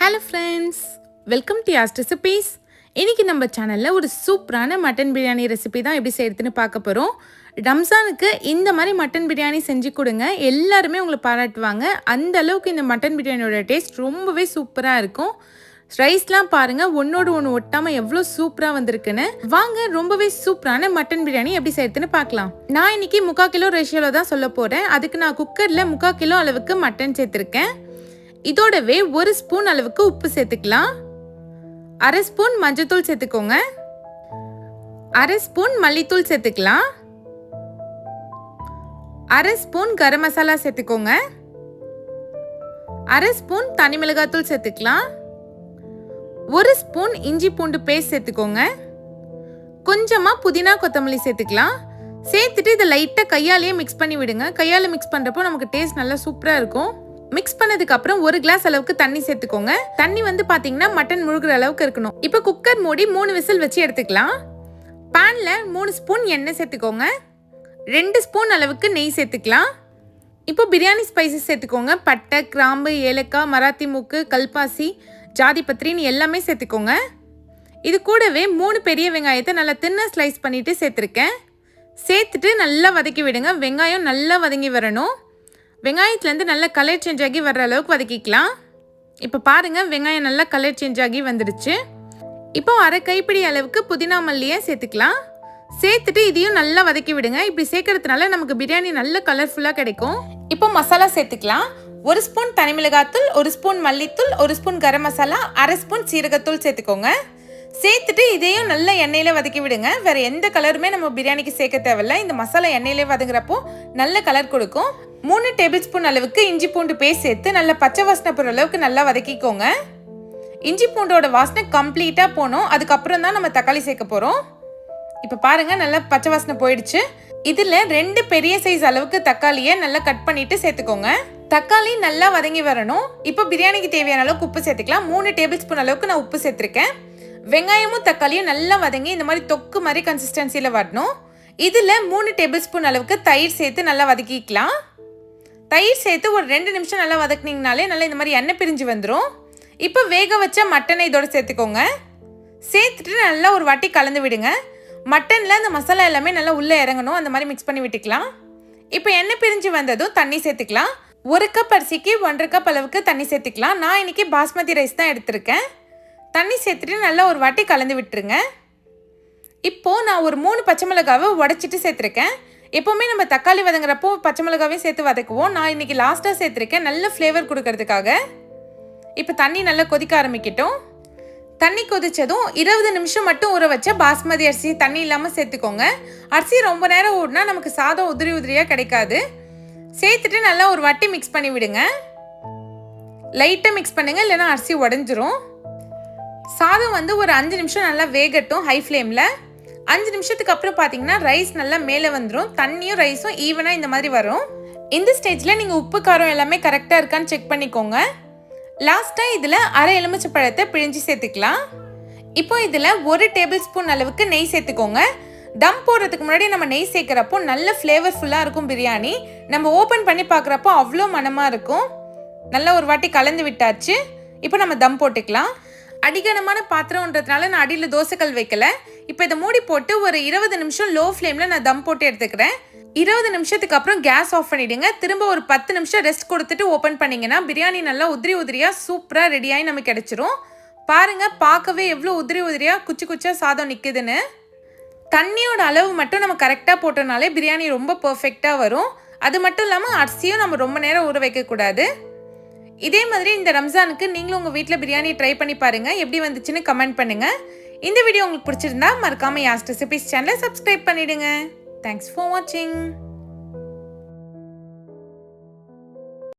Hello friends welcome to Yas recipes இன்றைக்கி நம்ம சேனலில் ஒரு சூப்பரான மட்டன் பிரியாணி ரெசிபி தான் எப்படி செய்யறதுன்னு பார்க்க போகிறோம் ரம்ஸானுக்கு இந்த மாதிரி மட்டன் பிரியாணி செஞ்சு கொடுங்க. எல்லாருமே உங்களை பாராட்டுவாங்க. அந்த அளவுக்கு இந்த மட்டன் பிரியாணியோட டேஸ்ட் ரொம்பவே சூப்பராக இருக்கும். ரைஸ்லாம் பாருங்கள் ஒன்றோடு ஒன்று ஒட்டாமல் எவ்வளோ சூப்பராக வந்திருக்குன்னு. வாங்க ரொம்பவே சூப்பரான மட்டன் பிரியாணி எப்படி செய்யறதுன்னு பார்க்கலாம். நான் இன்னைக்கு முக்கால் கிலோ ரேஷியோவில் தான் சொல்ல போகிறேன் அதுக்கு நான் குக்கரில் முக்கால் கிலோ அளவுக்கு மட்டன் சேர்த்துருக்கேன். இதோடவே ஒரு ஸ்பூன் அளவுக்கு உப்பு சேர்த்துக்கலாம். அரை ஸ்பூன் மஞ்சத்தூள் சேர்த்துக்கோங்க. அரை ஸ்பூன் மல்லித்தூள் சேர்த்துக்கலாம். அரை ஸ்பூன் கரம் மசாலா சேர்த்துக்கோங்க. அரை ஸ்பூன் தனி மிளகாத்தூள் சேர்த்துக்கலாம். ஒரு ஸ்பூன் இஞ்சி பூண்டு பேஸ்ட் சேர்த்துக்கோங்க. கொஞ்சமாக புதினா கொத்தமல்லி சேர்த்துக்கலாம். சேர்த்துட்டு இதை லைட்டாக கையாலேயே மிக்ஸ் பண்ணி விடுங்க. கையால் மிக்ஸ் பண்ணுறப்போ நமக்கு டேஸ்ட் நல்லா சூப்பராக இருக்கும். மிக்ஸ் பண்ணதுக்கு அப்புறம் ஒரு கிளாஸ் அளவுக்கு தண்ணி சேர்த்துக்கோங்க. தண்ணி வந்து பாத்தீங்கன்னா மட்டன் முழுகிற அளவுக்கு இருக்கணும். இப்போ குக்கர் மூடி மூணு விசில் வச்சு எடுத்துக்கலாம். பேன்ல மூணு ஸ்பூன் எண்ணெய் சேர்த்துக்கோங்க. ரெண்டு ஸ்பூன் அளவுக்கு நெய் சேர்த்துக்கலாம். இப்போ பிரியாணி ஸ்பைசஸ் சேர்த்துக்கோங்க. பட்டை கிராம்பு ஏலக்காய் மராத்தி மூக்கு கல்பாசி ஜாதி பத்திரின்னு எல்லாமே சேர்த்துக்கோங்க. இது கூடவே மூணு பெரிய வெங்காயத்தை நல்லா தின்ன ஸ்லைஸ் பண்ணிட்டு சேர்த்துருக்கேன். சேர்த்துட்டு நல்லா வதக்கி விடுங்க. வெங்காயம் நல்லா வதங்கி வரணும். வெங்காயத்துலேருந்து நல்லா கலர் சேஞ்ச் ஆகி வர்ற அளவுக்கு வதக்கிக்கலாம். இப்போ பாருங்கள் வெங்காயம் நல்லா கலர் சேஞ்ச் ஆகி வந்துடுச்சு. இப்போ அரை கைப்பிடி அளவுக்கு புதினா மல்லியை சேர்த்துக்கலாம். சேர்த்துட்டு இதையும் நல்லா வதக்கி விடுங்க. இப்படி சேர்க்கறதுனால நமக்கு பிரியாணி நல்ல கலர்ஃபுல்லாக கிடைக்கும். இப்போ மசாலா சேர்த்துக்கலாம். ஒரு ஸ்பூன் தனி மிளகாத்தூள் ஒரு ஸ்பூன் மல்லித்தூள் ஒரு ஸ்பூன் கரம் மசாலா அரை ஸ்பூன் சீரகத்தூள் சேர்த்துக்கோங்க. சேர்த்துட்டு இதையும் நல்ல எண்ணெயில் வதக்கி விடுங்க. வேறு எந்த கலருமே நம்ம பிரியாணிக்கு சேர்க்க தேவையில்ல. இந்த மசாலா எண்ணெயிலே வதங்குறப்போ நல்ல கலர் கொடுக்கும். மூணு டேபிள் ஸ்பூன் அளவுக்கு இஞ்சி பூண்டு பேஸ்ட் சேர்த்து நல்ல பச்சை வாசனை போகிற அளவுக்கு நல்லா வதக்கிக்கோங்க. இஞ்சி பூண்டோட வாசனை கம்ப்ளீட்டாக போகணும் அதுக்கப்புறம் தான் நம்ம தக்காளி சேர்க்க போகிறோம் இப்போ பாருங்க நல்லா பச்சை வாசனை போயிடுச்சு. இதில் ரெண்டு பெரிய சைஸ் அளவுக்கு தக்காளியை நல்லா கட் பண்ணிட்டு சேர்த்துக்கோங்க. தக்காளி நல்லா வதங்கி வரணும். இப்போ பிரியாணிக்கு தேவையான அளவுக்கு உப்பு சேர்த்துக்கலாம். மூணு டேபிள் ஸ்பூன் அளவுக்கு நான் உப்பு சேர்த்துருக்கேன். வெங்காயமும் தக்காளியும் நல்லா வதங்கி இந்த மாதிரி தொக்கு மாதிரி கன்சிஸ்டன்சியில் வரணும். இதில் மூணு டேபிள் ஸ்பூன் அளவுக்கு தயிர் சேர்த்து நல்லா வதக்கிக்கலாம். தயிர் சேர்த்து ஒரு ரெண்டு நிமிஷம் நல்லா வதக்குனீங்கனாலே நல்லா இந்த மாதிரி எண்ணெய் பிரிஞ்சு வந்துடும் இப்போ வேக வச்ச மட்டனை இதோடு சேர்த்துக்கோங்க. சேர்த்துட்டு நல்லா ஒரு வாட்டி கலந்து விடுங்க. மட்டனில் அந்த மசாலா எல்லாமே நல்லா உள்ளே இறங்கணும். அந்த மாதிரி மிக்ஸ் பண்ணி விட்டுக்கலாம். இப்போ எண்ணெய் பிரிஞ்சு வந்ததும் தண்ணி சேர்த்துக்கலாம். ஒரு கப் அரிசிக்கு ஒன்றரை கப் அளவுக்கு தண்ணி சேர்த்துக்கலாம். நான் இன்னைக்கு பாஸ்மதி ரைஸ் தான் எடுத்திருக்கேன். தண்ணி சேர்த்துட்டு நல்லா ஒரு வாட்டி கலந்து விட்டுருங்க. இப்போது நான் ஒரு மூணு பச்சை மிளகாவை உடச்சிட்டு சேர்த்துருக்கேன். எப்போவுமே நம்ம தக்காளி வதங்குறப்போ பச்சை மிளகாவே சேர்த்து வதக்குவோம். நான் இன்னைக்கு லாஸ்ட்டாக சேர்த்துருக்கேன். நல்ல ஃப்ளேவர் கொடுக்கறதுக்காக. இப்போ தண்ணி நல்லா கொதிக்க ஆரம்பிக்கட்டும். தண்ணி கொதித்ததும் இருபது நிமிஷம் மட்டும் ஊற வச்ச பாஸ்மதி அரிசி தண்ணி இல்லாமல் சேர்த்துக்கோங்க. அரிசி ரொம்ப நேரம் ஊறினா நமக்கு சாதம் உதிரி உதிரியாக கிடைக்காது. சேர்த்துட்டு நல்லா ஒரு வாட்டி மிக்ஸ் பண்ணி விடுங்க. லைட்டாக மிக்ஸ் பண்ணுங்கள் இல்லைன்னா அரிசி உடஞ்சிரும். சாதம் வந்து ஒரு அஞ்சு நிமிஷம் நல்லா வேகட்டும் ஹை ஃப்ளேமில் அஞ்சு நிமிஷத்துக்கு அப்புறம் பார்த்தீங்கன்னா ரைஸ் நல்லா மேலே வந்துடும் தண்ணியும் ரைஸும் ஈவனாக இந்த மாதிரி வரும். இந்த ஸ்டேஜில் நீங்கள் உப்பு காரம் எல்லாமே கரெக்டாக இருக்கான்னு செக் பண்ணிக்கோங்க. லாஸ்ட்டாக இதில் அரை எலுமிச்சை பழத்தை பிழிஞ்சு சேர்த்துக்கலாம். இப்போ இதில் ஒரு டேபிள் ஸ்பூன் அளவுக்கு நெய் சேர்த்துக்கோங்க. தம் போடுறதுக்கு முன்னாடி நம்ம நெய் சேர்க்குறப்போ நல்ல ஃப்ளேவர்ஃபுல்லாக இருக்கும் பிரியாணி. நம்ம ஓப்பன் பண்ணி பார்க்குறப்போ அவ்வளோ மனமாக இருக்கும். நல்லா ஒரு வாட்டி கலந்து விட்டாச்சு. இப்போ நம்ம தம் போட்டுக்கலாம். அடிகனமான பாத்திரம்ன்றதுனால நான் அடியில் தோசைக்கல் வைக்கலை. இப்போ இதை மூடி போட்டு ஒரு இருபது நிமிஷம் லோ ஃப்ளேமில் நான் தம் போட்டு எடுத்துக்கிறேன். இருபது நிமிஷத்துக்கு அப்புறம் கேஸ் ஆஃப் பண்ணிவிடுங்க திரும்ப ஒரு பத்து நிமிஷம் ரெஸ்ட் கொடுத்துட்டு ஓப்பன் பண்ணிங்கன்னா பிரியாணி நல்லா உதிரி உதிரியாக சூப்பராக ரெடியாகி நமக்கு கிடச்சிரும். பாருங்கள் பார்க்கவே எவ்வளோ உதிரி உதிரியாக குச்சி குச்சியாக சாதம் நிற்குதுன்னு தண்ணியோட அளவு மட்டும் நம்ம கரெக்டாக போட்டோம்னாலே பிரியாணி ரொம்ப பர்ஃபெக்டாக வரும். அது மட்டும் இல்லாமல் அரிசியும் நம்ம ரொம்ப நேரம் ஊற வைக்கக்கூடாது இதே மாதிரி இந்த ரம்ஜானுக்கு நீங்களும் உங்கள் வீட்டில் பிரியாணி ட்ரை பண்ணி பாருங்கள் எப்படி வந்துச்சுன்னு கமெண்ட் பண்ணுங்கள் இந்த வீடியோ உங்களுக்கு பிடிச்சிருந்தா மறக்காம யாஸ்ட் ரெசிபிஸ் சேனலை சப்ஸ்கிரைப் பண்ணிடுங்க. தேங்க்ஸ் ஃபார் வாட்சிங்